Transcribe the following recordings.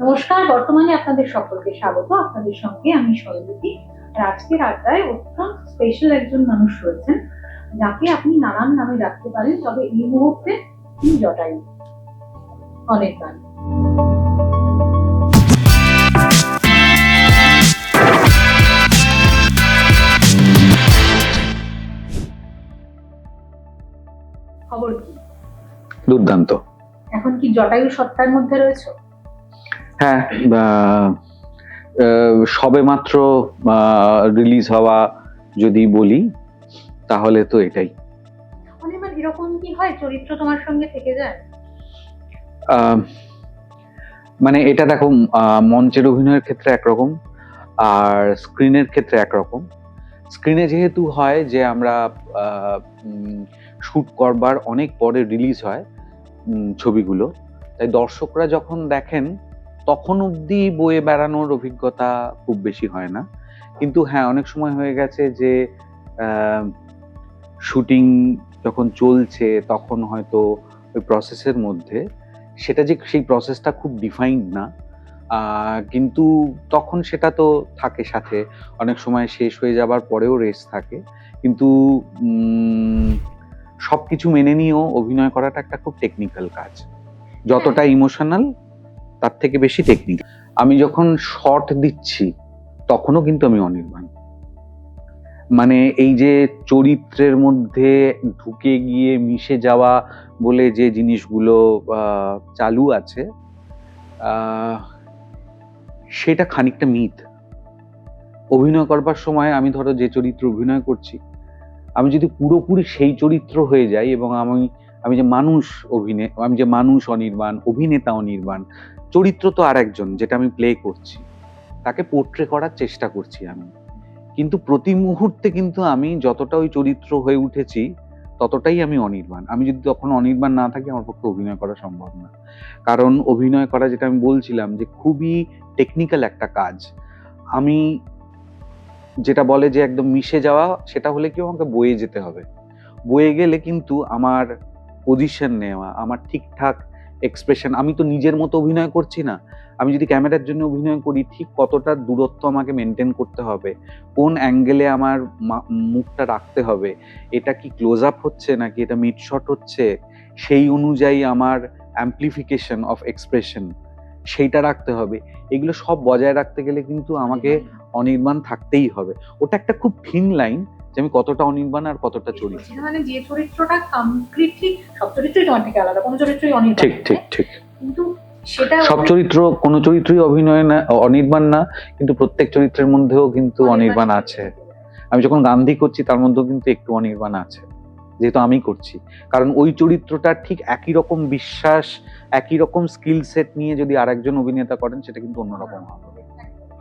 নমস্কার বর্তমানে আপনাদের সকলকে স্বাগত। আপনাদের সঙ্গে আমি সরস্বতী আর আজকের আড্ডায় অত্যন্ত স্পেশাল একজন মানুষ রয়েছেন যাকে আপনি নানান নামে ডাকতে পারেন তবে এই মুহূর্তে তিনি জটায়ু। অনেক গান খবর কি? দুর্দান্ত। এখন কি জটায়ু সত্তার মধ্যে রয়েছে? হ্যাঁ সবে মাত্র রিলিজ হওয়া যদি বলি তাহলে তো এটাই। এরকম কি হয়? চরিত্র তোমার সঙ্গে থেকে যায়? আহ, মানে এটা দেখো মঞ্চের অভিনয়ের ক্ষেত্রে একরকম আর স্ক্রিনের ক্ষেত্রে একরকম। স্ক্রিনে যেহেতু হয় যে আমরা শুট করবার অনেক পরে রিলিজ হয় ছবিগুলো। তাই দর্শকরা যখন দেখেন তখন অবধি বয়ে বেড়ানোর অভিজ্ঞতা খুব বেশি হয় না। কিন্তু হ্যাঁ অনেক সময় হয়ে গেছে যে শুটিং যখন চলছে তখন হয়তো ওই প্রসেসের মধ্যে সেটা যে সেই প্রসেসটা খুব ডিফাইন্ড না। কিন্তু তখন সেটা তো থাকে সাথে। অনেক সময় শেষ হয়ে যাবার পরেও রেস থাকে। কিন্তু সব কিছু মেনে নিয়েও অভিনয় করাটা একটা খুব টেকনিক্যাল কাজ। যতটা ইমোশনাল তার থেকে বেশি টেকনিক আমি যখন শর্ট দিচ্ছি, তখনও কিন্তু আমি অনির্বাণ। মানে এই যে চরিত্রের মধ্যে ঢুকে গিয়ে মিশে যাওয়া বলে যে জিনিসগুলো চালু আছে সেটা খানিকটা মিথ অভিনয় করবার সময় আমি ধরো যে চরিত্র অভিনয় করছি, আমি যদি পুরোপুরি সেই চরিত্র হয়ে যাই এবং আমি আমি যে মানুষ অভিনয় আমি যে মানুষ অনির্বাণ, অভিনেতা অনির্বাণ, চরিত্র তো আর একজন যেটা আমি প্লে করছি। তাকে পোট্রে করার চেষ্টা করছি আমি। কিন্তু প্রতি মুহূর্তে কিন্তু আমি যতটা ওই চরিত্র হয়ে উঠেছি, ততটাই আমি অনির্বাণ। আমি যদি তখন অনির্বাণ না থাকি, আমার পক্ষে অভিনয় করা সম্ভব না। কারণ অভিনয় করা যেটা আমি বলছিলাম যে খুবই টেকনিক্যাল একটা কাজ। আমি যেটা বলে যে একদম মিশে যাওয়া, সেটা হলে কি আমাকে বয়ে যেতে হবে। বয়ে গেলে কিন্তু আমার পজিশন নেওয়া আমার ঠিকঠাক এক্সপ্রেশন আমি তো নিজের মতো অভিনয় করছি না। আমি যদি ক্যামেরার জন্য অভিনয় করি ঠিক কতটা দূরত্ব আমাকে মেনটেন করতে হবে? কোন অ্যাঙ্গেলে আমার মুখটা রাখতে হবে? এটা কি ক্লোজ আপ হচ্ছে নাকি এটা মিড শট হচ্ছে? সেই অনুযায়ী আমার অ্যাম্পলিফিকেশন অফ এক্সপ্রেশন সেইটা রাখতে হবে। এগুলো সব বজায় রাখতে গেলে কিন্তু আমাকে অনির্বাণ থাকতেই হবে। ওটা একটা খুব থিন লাইন যে আমি কতটা অনির্বাণ আর কতটা চরিত্র। মানে যে চরিত্রটা কমপ্লিটলি সব চরিত্রই তোমার থেকে আলাদা কোনো চরিত্রই অনির্বাণ ঠিক ঠিক ঠিক। কিন্তু সেটা সব চরিত্র কোনো চরিত্রই অভিনয় না অনির্বাণ না কিন্তু প্রত্যেক চরিত্রের মধ্যেও কিন্তু অনির্বাণ আছে। আমি যখন গান্ধী করছি তার মধ্যেও কিন্তু একটু অনির্বাণ আছে যেহেতু আমি করছি। কারণ ওই চরিত্রটা ঠিক একই রকম বিশ্বাস একই রকম স্কিল সেট নিয়ে যদি আরেকজন অভিনেতা করেন সেটা কিন্তু অন্যরকম হবে।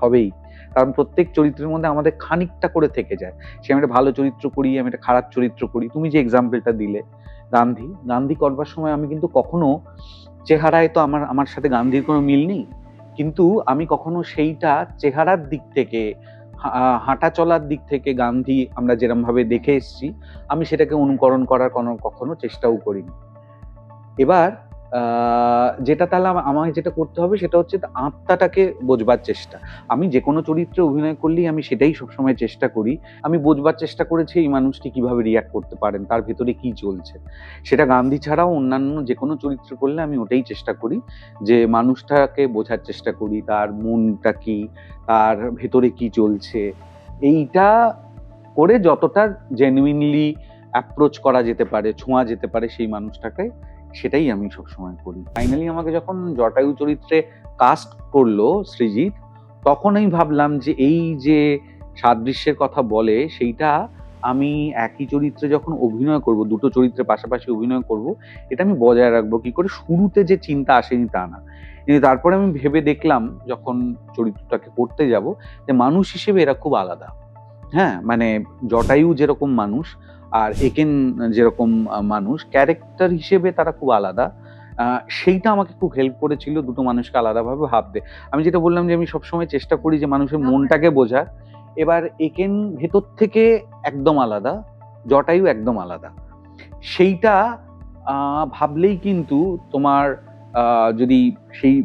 হবেই। কারণ প্রত্যেক চরিত্রের মধ্যে আমাদের খানিকটা করে থেকে যায়। সে আমি একটা ভালো চরিত্র করি, আমি একটা খারাপ চরিত্র করি। তুমি যে এক্সাম্পলটা দিলে, গান্ধী গান্ধী করবার সময় আমি কিন্তু কখনো চেহারায় তো আমার আমার সাথে গান্ধীর কোনো মিল নেই। কিন্তু আমি কখনো সেইটা চেহারার দিক থেকে হাঁটা চলার দিক থেকে গান্ধী আমরা যেরমভাবে দেখে এসছি, আমি সেটাকে অনুকরণ করার কোনো, কখনো চেষ্টাও করিনি। এবার যেটা তাহলে আমা- আমাকে যেটা করতে হবে সেটা হচ্ছে আত্মাটাকে বোঝবার চেষ্টা। আমি যে কোনো চরিত্রে অভিনয় করলেই আমি সেটাই সবসময় চেষ্টা করি। আমি বোঝবার চেষ্টা করেছি এই মানুষটি কীভাবে রিয়াক্ট করতে পারেন, তার ভেতরে কি চলছে। সেটা গান্ধী ছাড়াও অন্যান্য যে কোনো চরিত্র করলে আমি ওটাই চেষ্টা করি যে মানুষটাকে বোঝার চেষ্টা করি, তার মনটা কি, তার ভেতরে কি চলছে। এইটা করে যতটা জেনুইনলি অ্যাপ্রোচ করা যেতে পারে, ছোঁয়া যেতে পারে সেই মানুষটাকে সেটাই আমি সবসময় করি। ফাইনালি আমাকে যখন জটায়ু চরিত্রে কাস্ট করল সৃজিৎ তখন আমি ভাবলাম যে এই যে সাদৃশ্যের কথা বলে, সেইটা আমি একই চরিত্রে যখন অভিনয় করব, দুটো চরিত্রের পাশাপাশি অভিনয় করব, এটা আমি বজায় রাখব। কি করে? শুরুতে যে চিন্তা আসেনি তা না। কিন্তু তারপরে আমি ভেবে দেখলাম, যখন চরিত্রটাকে করতে যাব, যে মানুষ হিসেবে এরা খুব আলাদা। হ্যাঁ মানে জটায়ু যেরকম মানুষ আর একেন যেরকম মানুষ ক্যারেক্টার হিসেবে তারা খুব আলাদা। সেইটা আমাকে খুব হেল্প করেছিল দুটো মানুষকে আলাদাভাবে ভাবতে। আমি যেটা বললাম যে আমি সবসময় চেষ্টা করি যে মানুষের মনটাকে বোঝার। এবার একেন ভেতর থেকে একদম আলাদা জটায়ু একদম আলাদা। সেইটা ভাবলেই কিন্তু তোমার যদি সেই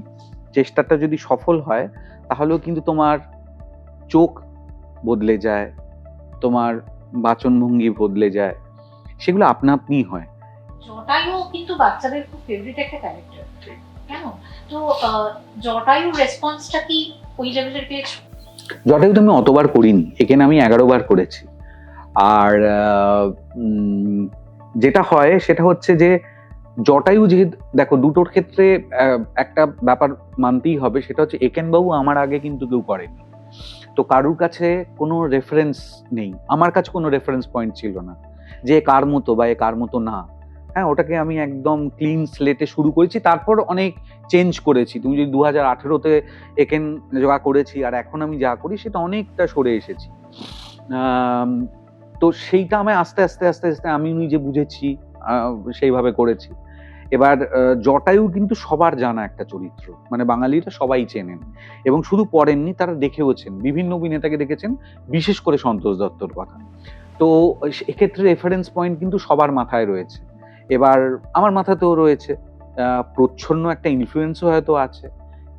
চেষ্টাটা যদি সফল হয় তাহলেও কিন্তু তোমার চোখ বদলে যায় তোমার বাচনভঙ্গি বদলে যায় সেগুলো আপনা আপনি হয়। জটায়ু কিন্তু বাচ্চাদের খুব ফেভারিট একটা ক্যারেক্টার কেন? তো আহ, জটায়ুর রেসপন্সটা কি ওই লেভেলের পেয়েছ? জটায়ু তো আমি অতবার করিনি এখানে আমি এগারো বার করেছি। আর যেটা হয় সেটা হচ্ছে যে জটায়ু যেহেতু দেখো দুটোর ক্ষেত্রে একটা ব্যাপার মানতেই হবে সেটা হচ্ছে একেনবাবু আমার আগে কিন্তু কেউ করেনি। তো কারুর কাছে কোনো রেফারেন্স নেই। আমার কাছে কোনো রেফারেন্স পয়েন্ট ছিল না যে কার মতো বা এ কার মতো না। হ্যাঁ ওটাকে আমি একদম ক্লিন স্লেটে শুরু করেছি, তারপর অনেক চেঞ্জ করেছি। তুমি যদি দু হাজার আঠেরোতে একেন যা করেছি আর এখন আমি যা করি, সেটা অনেকটা সরে এসেছি। তো সেইটা আমি আস্তে আস্তে আস্তে আস্তে আমি নিজে বুঝেছি সেইভাবে করেছি। এবার জটায়ু কিন্তু সবার জানা একটা চরিত্র। মানে বাঙালিরা সবাই চেনেন। এবং শুধু পড়েননি, তারা দেখেওছেন। বিভিন্ন অভিনেতাকে দেখেছেন, বিশেষ করে সন্তোষ দত্তর কথা। তো এক্ষেত্রে রেফারেন্স পয়েন্ট কিন্তু সবার মাথায় রয়েছে। এবার, আমার মাথাতেও রয়েছে প্রচ্ছন্ন একটা ইনফ্লুয়েন্সও হয়তো আছে।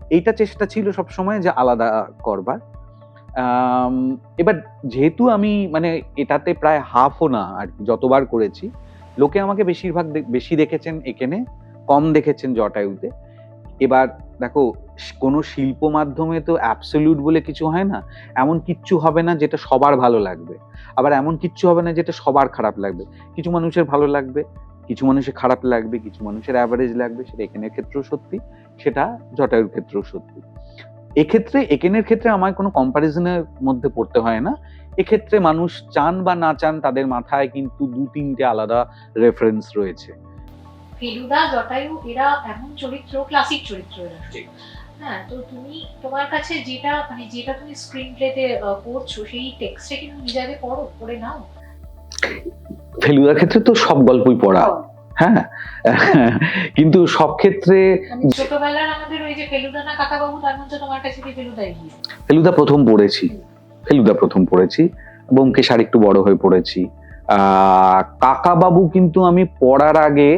এইটা চেষ্টা ছিল সব সময় যে আলাদা করবার। এবার যেহেতু আমি মানে এটাতে প্রায় হাফও না, আর যতবার করেছি লোকে আমাকে বেশিরভাগ বেশি দেখেছেন এখানে, কম দেখেছেন জটায়ুতে। এবার দেখো কোনো শিল্প মাধ্যমে তো অ্যাবসলিউট বলে কিছু হয় না। এমন কিচ্ছু হবে না যেটা সবার ভালো লাগবে। আবার এমন কিচ্ছু হবে না যেটা সবার খারাপ লাগবে। কিছু মানুষের ভালো লাগবে, কিছু মানুষের খারাপ লাগবে, কিছু মানুষের অ্যাভারেজ লাগবে, সেটা এখানের ক্ষেত্রেও সত্যি, সেটা জটায়ুর ক্ষেত্রেও সত্যি। এক্ষেত্রে একেনের ক্ষেত্রে আমার কোনো কম্পারিজনের মধ্যে পড়তে হয় না। এক্ষেত্রে মানুষ চান বা না চান তাদের মাথায় কিন্তু দু তিনটে আলাদা রেফারেন্স রয়েছে। ফেলুদা জটায়ু এরা এমন চরিত্র ক্লাসিক চরিত্র এরা। হ্যাঁ তো তুমি তোমার কাছে যেটা মানে যেটা তুমি স্ক্রিন প্লেতে পড়ছো সেই টেক্সটে কি তুমি নিজে পড়ো পড়ে নাও? ফেলুদার ক্ষেত্রে তো সব গল্পই পড়া। হ্যাঁ কিন্তু সব ক্ষেত্রে মানে ছোটবেলার আমাদের ওই যে ফেলুদা না কাকাবাবু তার মধ্যে তোমার কাছে কি ফেলুদা ফেলুদা প্রথম পড়েছি। ফেলুদা প্রথম পড়েছি ব্যোমকেশ আর একটু বড় হয়ে পড়েছি। আহ কাকা বাবু কিন্তু আমি পড়ার আগে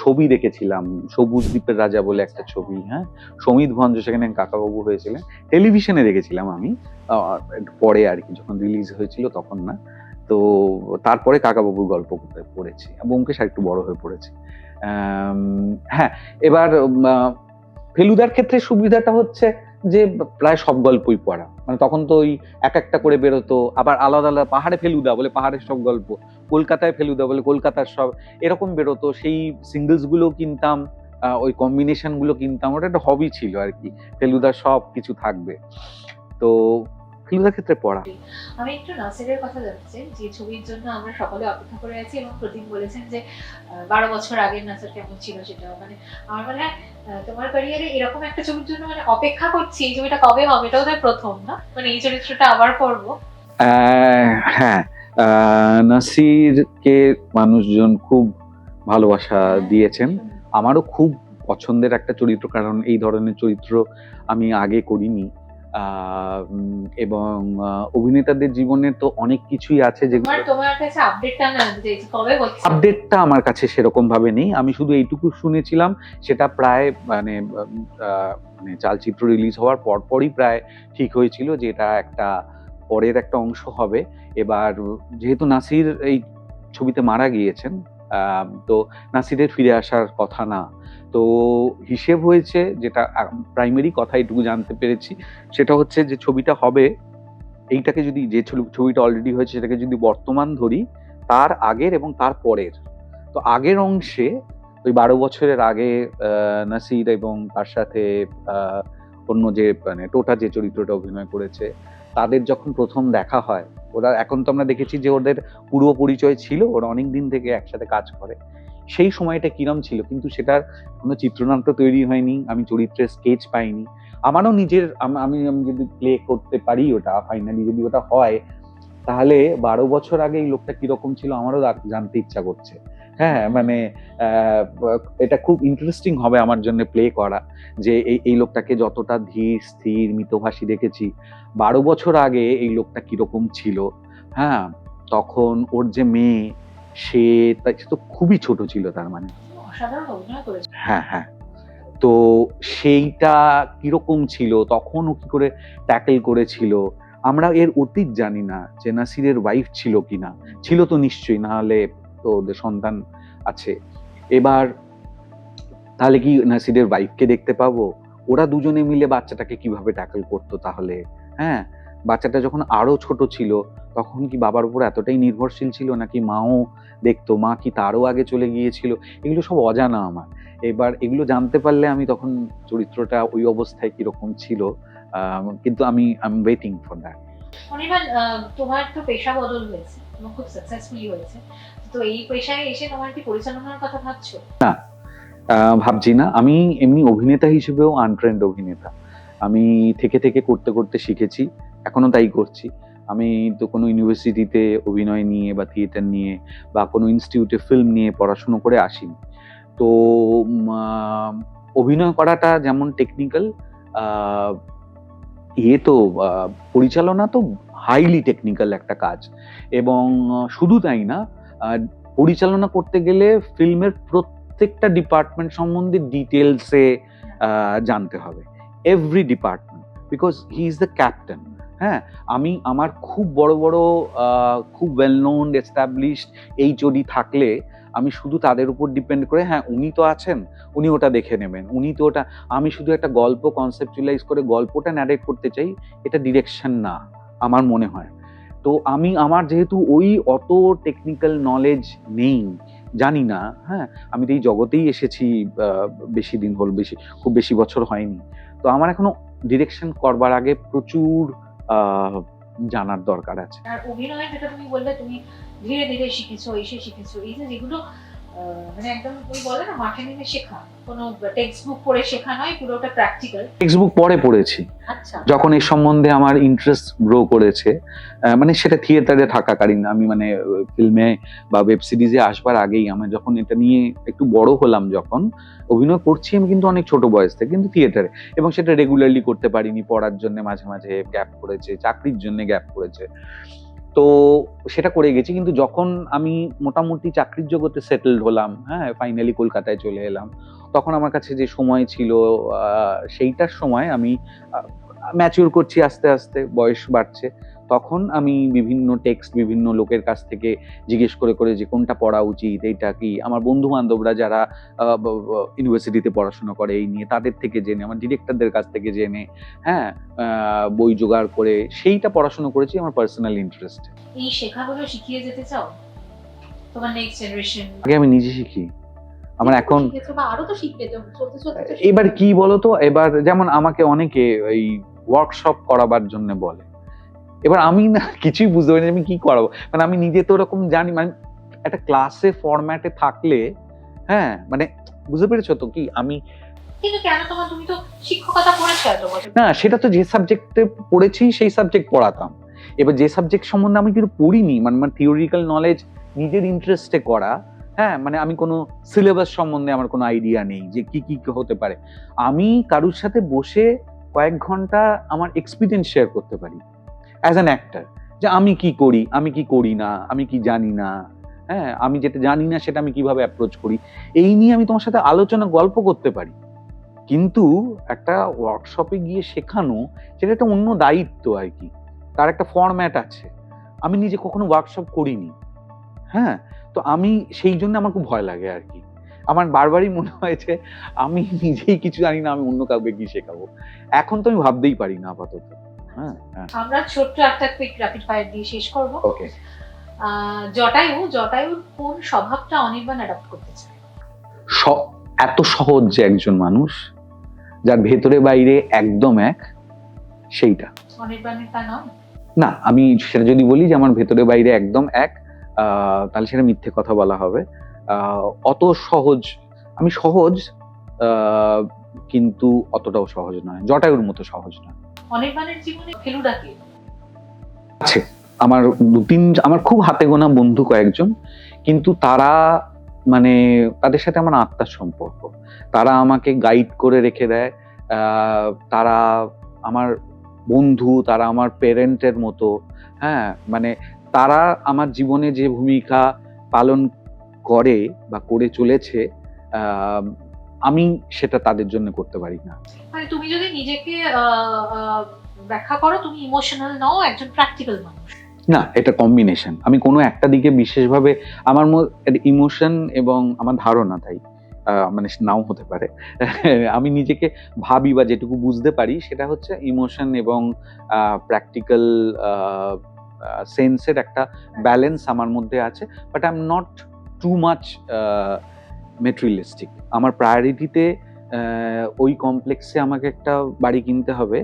ছবি দেখেছিলাম, সবুজ দ্বীপের রাজা বলে একটা ছবি হ্যাঁ? সমিত ভঞ্জ সেখানে কাকাবাবু হয়েছিলেন। টেলিভিশনে দেখেছিলাম আমি পরে আর কি, যখন রিলিজ হয়েছিল তখন না। তো তারপরে কাকাবাবুর গল্প পড়েছি ব্যোমকেশ আর একটু বড় হয়ে পড়েছি। হ্যাঁ এবার ফেলুদার ক্ষেত্রে সুবিধাটা হচ্ছে যে প্রায় সব গল্পই পড়া। মানে তখন তো ওই এক একটা করে বেরোতো, আবার আলাদা আলাদা পাহাড়ে ফেলুদা বলে পাহাড়ের সব গল্প, কলকাতায় ফেলুদা বলে কলকাতার সব এরকম বেরোতো। সেই সিঙ্গলসগুলো কিনতাম ওই কম্বিনেশনগুলো কিনতাম, ওটা একটা হবি ছিল আর কি। ফেলুদা সব কিছু থাকবে। তো ফেলুদার ক্ষেত্রে পড়া? আমি একটু নাসিরের কথা জানতে যে ছবির জন্য আমরা সকলে অপেক্ষা করে আছি এবং প্রদীপ বলেছেন যে বারো বছর আগের নাসির কেমন ছিল সেটা। মানে আমার মনে হয় তোমার ক্যারিয়ারে এরকম একটা ছবির জন্য মানে অপেক্ষা করছি এই ছবিটা কবে হবে এটাও তো প্রথম না? মানে এই চরিত্রটা আবার করব। হ্যাঁ নাসিরকে মানুষজন খুব ভালোবাসা দিয়েছেন। আমারও খুব পছন্দের একটা চরিত্র কারণ এই ধরনের চরিত্র আমি আগে করিনি। এবং অভিনেতাদের জীবনে তো অনেক কিছুই আছে যেগুলো তোমার তোমার কাছে আপডেটটা আমি কবে হচ্ছে আপডেটটা আমার কাছে সেরকম ভাবে নেই। আমি শুধু এইটুকু শুনেছিলাম সেটা প্রায় মানে মানে চালচিত্র রিলিজ হওয়ার পরপরই প্রায় ঠিক হয়েছিল যে এটা একটা পরের একটা অংশ হবে। এবার যেহেতু নাসির এই ছবিতে মারা গিয়েছেন তো নাসিরের ফিরে আসার কথা না। তো হিসেব হয়েছে যেটা প্রাইমারি কথা এটুকু জানতে পেরেছি, সেটা হচ্ছে যে ছবিটা হবে, এইটাকে যদি যে ছবি- ছবিটা অলরেডি হয়েছে সেটাকে যদি বর্তমান ধরি, তার আগের এবং তার পরের। তো আগের অংশে, ওই বারো বছরের আগে নাসির এবং তার সাথে অন্য যে মানে টোটা যে চরিত্রটা অভিনয় করেছে তাদের যখন প্রথম দেখা হয়, ওরা, এখন তো আমরা দেখেছি যে ওদের পূর্ব পরিচয় ছিল, ওরা অনেক দিন থেকে একসাথে কাজ করে। সেই সময়টা কিরম ছিল? কিন্তু সেটার কোনো চিত্রনাট্য তৈরি হয়নি, আমি চরিত্রের স্কেচ পাইনি। আমারও নিজের, আমি আমি যদি প্লে করতে পারি ওটা ফাইনালি যদি ওটা হয়, তাহলে বারো বছর আগে এই লোকটা কীরকম ছিল আমারও জানতে ইচ্ছা করছে। হ্যাঁ মানে এটা খুব ইন্টারেস্টিং হবে আমার জন্য প্লে করা যে এই এই লোকটাকে যতটা ধীর স্থির মিতভাষী দেখেছি। বারো বছর আগে এই লোকটা কীরকম ছিল হ্যাঁ তখন ওর যে মেয়ে সে তা- সে তো খুবই ছোট ছিল তার মানে। হ্যাঁ হ্যাঁ তো সেইটা কীরকম ছিল তখন ও কি করে ট্যাকেল করেছিল আমরা এর অতীত জানি না যে নাসিরের ওয়াইফ ছিল কিনা। ছিল তো নিশ্চয়ই না হলে তো ওদের সন্তান আছে। এবার তাহলে কি নাসিরের ওয়াইফকে দেখতে পাবো? ওরা দুজনে মিলে বাচ্চাটাকে কীভাবে ট্যাকেল করতো তাহলে? হ্যাঁ? বাচ্চাটা যখন আরও ছোট ছিল, তখন কি বাবার উপর এতটাই নির্ভরশীল ছিল নাকি মাও দেখতো, মা কি তারও আগে চলে গিয়েছিল? এগুলো সব অজানা আমার। এবার এগুলো জানতে পারলে আমি তখন চরিত্রটা ওই অবস্থায় কীরকম ছিল কিন্তু আমি I am waiting for that Anirban তোমার তো পেশা বদল হয়েছে, এবং খুব সাকসেসফুলি হয়েছে। তো এই পেশায় এসে তোমার কি পরিচালনার কথা ভাবছ? ভাবছি না। আমি এমনি অভিনেতা হিসেবেও আনট্রেন্ড অভিনেতা। আমি থেকে থেকে করতে করতে শিখেছি, এখনও তাই করছি। আমি তো কোনো ইউনিভার্সিটিতে অভিনয় নিয়ে বা থিয়েটার নিয়ে বা কোনো ইনস্টিটিউটে ফিল্ম নিয়ে পড়াশুনো করে আসিনি। তো অভিনয় করাটা যেমন টেকনিক্যাল ইয়ে তো পরিচালনা তো হাইলি টেকনিক্যাল একটা কাজ। এবং শুধু তাই না পরিচালনা করতে গেলে ফিল্মের প্রত্যেকটা ডিপার্টমেন্ট সম্বন্ধে ডিটেলসে জানতে হবে। Every department because he is the captain হ্যাঁ? আমি, আমার খুব বড় বড় খুব ওয়েল নোন এস্টাবলিশড এইচওডি থাকলে আমি শুধু তাদের উপর ডিপেন্ড করে হ্যাঁ উনি তো আছেন, উনি ওটা দেখে নেবেন। উনি তো ওটা, আমি শুধু একটা গল্প কনসেপচুয়ালাইজ করে গল্পটা ন্যারেট করতে চাই, এটা ডিরেকশন না, আমার মনে হয়। তো আমি আমার যেহেতু ওই অত টেকনিক্যাল নলেজ নেই, জানি না হ্যাঁ আমি তো এই জগতেই এসেছি বেশি দিন হল, বেশি, খুব বেশি বছর হয়নি। তো আমার এখনও ডিরেকশন করবার আগে প্রচুর জানার দরকার আছে। আর অভিনয়, যেটা তুমি বললে, তুমি ধীরে ধীরে শিখেছো এসে শিখেছো। এই যে যেগুলো মানে একদম ওই বলে না মাঠে নেমে শেখা। কোনো টেক্সট বুক পড়ে শেখা নয় পুরোটা প্র্যাকটিক্যাল টেক্সট বুক পরে পড়েছি। আচ্ছা। যখন এই সম্বন্ধে আমার ইন্টারেস্ট গ্রো করেছে মানে সেটা থিয়েটারে থাকাকালীন আমি মানে ফিল্মে বা ওয়েব সিরিজে আসবার আগেই আমার যখন এটা নিয়ে একটু বড় হলাম যখন অভিনয় করছি আমি কিন্তু অনেক ছোট বয়স থেকে কিন্তু থিয়েটারে এবং সেটা রেগুলারলি করতে পারিনি পড়ার জন্য মাঝে মাঝে গ্যাপ পড়েছে চাকরির জন্য গ্যাপ পড়েছে তো সেটা করে গেছি। কিন্তু যখন আমি মোটামুটি চাকরির জগতে সেটেলড হলাম হ্যাঁ ফাইনালি কলকাতায় চলে এলাম, তখন আমার কাছে যে সময় ছিল সেইটার সময় আমি ম্যাচিওর করছি আস্তে আস্তে, বয়স বাড়ছে। তখন আমি বিভিন্ন টেক্সট বিভিন্ন লোকের কাছ থেকে জিজ্ঞেস করে করে যে কোনটা পড়া উচিত এইটা কি? আমার বন্ধু বান্ধবরা যারা ইউনিভার্সিটিতে পড়াশোনা করে এই নিয়ে তাদের থেকে জেনে আমার ডিরেক্টরদের কাছ থেকে জেনে হ্যাঁ বই জোগাড় করে সেইটা পড়াশোনা করেছি আমার পার্সোনাল ইন্টারেস্ট এই শেখাগুলো শিখিয়ে যেতে চাও? তোমার নেক্সট জেনারেশন আগে আমি নিজে শিখি। আমার এখন এবার। কি বলতো? এবার যেমন আমাকে অনেকে এই ওয়ার্কশপ করাবার জন্য বলে। এবার আমি না কিছুই বুঝতে পারি না আমি কি করাবো। মানে আমি নিজে তো ওরকম জানি মানে একটা ক্লাসে ফরম্যাটে থাকলে হ্যাঁ মানে বুঝতে পেরেছ তো কি? আমি না সেটা তো যে সাবজেক্টে পড়েছি সেই সাবজেক্ট পড়াতাম। এবার যে সাবজেক্ট সম্বন্ধে আমি কিন্তু পড়িনি মানে মানে থিওরিক্যাল নলেজ নিজের ইন্টারেস্টে করা হ্যাঁ মানে আমি কোনো সিলেবাস সম্বন্ধে আমার কোনো আইডিয়া নেই যে কি কি হতে পারে। আমি কারুর সাথে বসে কয়েক ঘণ্টা আমার এক্সপিরিয়েন্স শেয়ার করতে পারি। অ্যাজ অ্যান অ্যাক্টার যে আমি কি করি, আমি কি করি না, আমি কি জানি না হ্যাঁ আমি যেটা জানি না সেটা আমি কীভাবে অ্যাপ্রোচ করি, এই নিয়ে আমি তোমার সাথে আলোচনা, গল্প করতে পারি। কিন্তু একটা ওয়ার্কশপে গিয়ে শেখানো, সেটা একটা অন্য দায়িত্ব আর কি। তার একটা ফর্ম্যাট আছে। আমি নিজে কখনো ওয়ার্কশপ করিনি। হ্যাঁ তো আমি সেই জন্য আমার খুব ভয় লাগে আর কি। আমার বারবারই মনে হয়েছে আমি নিজেই কিছু জানি না, আমি অন্য কাউকে কি শেখাবো। এখন তো আমি ভাবতেই পারি না আপাতত। হ্যাঁ হ্যাঁ। আমরা ছোট্ট একটা কুইক র্যাপিড ফায়ার দিয়ে শেষ করব। ওকে জটায়ু জটায়ুর কোন স্বভাবটা অনির্বাণ অ্যাডাপ্ট করতে চায়? এত সহজ যে একজন মানুষ যার ভেতরে বাইরে একদম এক সেইটা। অনির্বাণের তা নয়? না আমি সেটা যদি বলি যে আমার ভেতরে বাইরে একদম এক আহ, তাহলে সেটা মিথ্যে কথা বলা হবে। আহ, অত সহজ আমি সহজ আহ, কিন্তু অতটাও সহজ নয়। জটায়ুর মতো সহজ নয়। অনির্বাণের জীবনে ফেলুদা কে? আছে। আমার দু তিন আমার খুব হাতে গোনা বন্ধু কয়েকজন, কিন্তু তারা মানে তাদের সাথে আমার আত্মার সম্পর্ক। তারা আমাকে গাইড করে রেখে দেয়। তারা আমার বন্ধু, তারা আমার পেরেন্টের মতো। হ্যাঁ মানে তারা আমার জীবনে যে ভূমিকা পালন করে বা করে চলেছে আমি সেটা তাদের জন্য করতে পারি না। মানে তুমি যদি নিজেকে ব্যাখ্যা করো তুমি ইমোশনাল নও একজন প্র্যাকটিক্যাল মানুষ। না এটা কম্বিনেশন আমি কোনো একটা দিকে বিশেষভাবে আমার ইমোশন এবং আমার ধারণা তাই মানে নাও হতে পারে। আমি নিজেকে ভাবি বা যেটুকু বুঝতে পারি সেটা হচ্ছে ইমোশন এবং প্র্যাকটিক্যাল সেন্সের একটা ব্যালেন্স আমার মধ্যে আছে। But I am not too much materialistic আমার প্রায়োরিটিতে ওই কমপ্লেক্সে আমাকে একটা বাড়ি কিনতে হবে।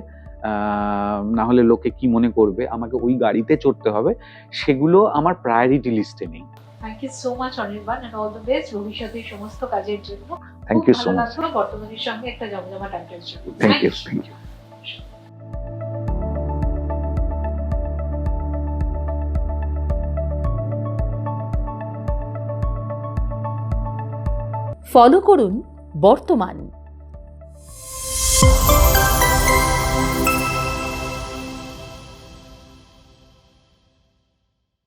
না হলে লোকে কি মনে করবে? আমাকে ওই গাড়িতে চড়তে হবে। সেগুলো আমার প্রায়োরিটি লিস্টে নেই। Thank you so much Anirban and all the best ভবিষ্যতের সমস্ত কাজের জন্য থ্যাংক ইউ সো মাচ বর্তমানের সঙ্গে একটা জমজমা টাইটেল জন্য। Thank you thank you follow করুন বর্তমান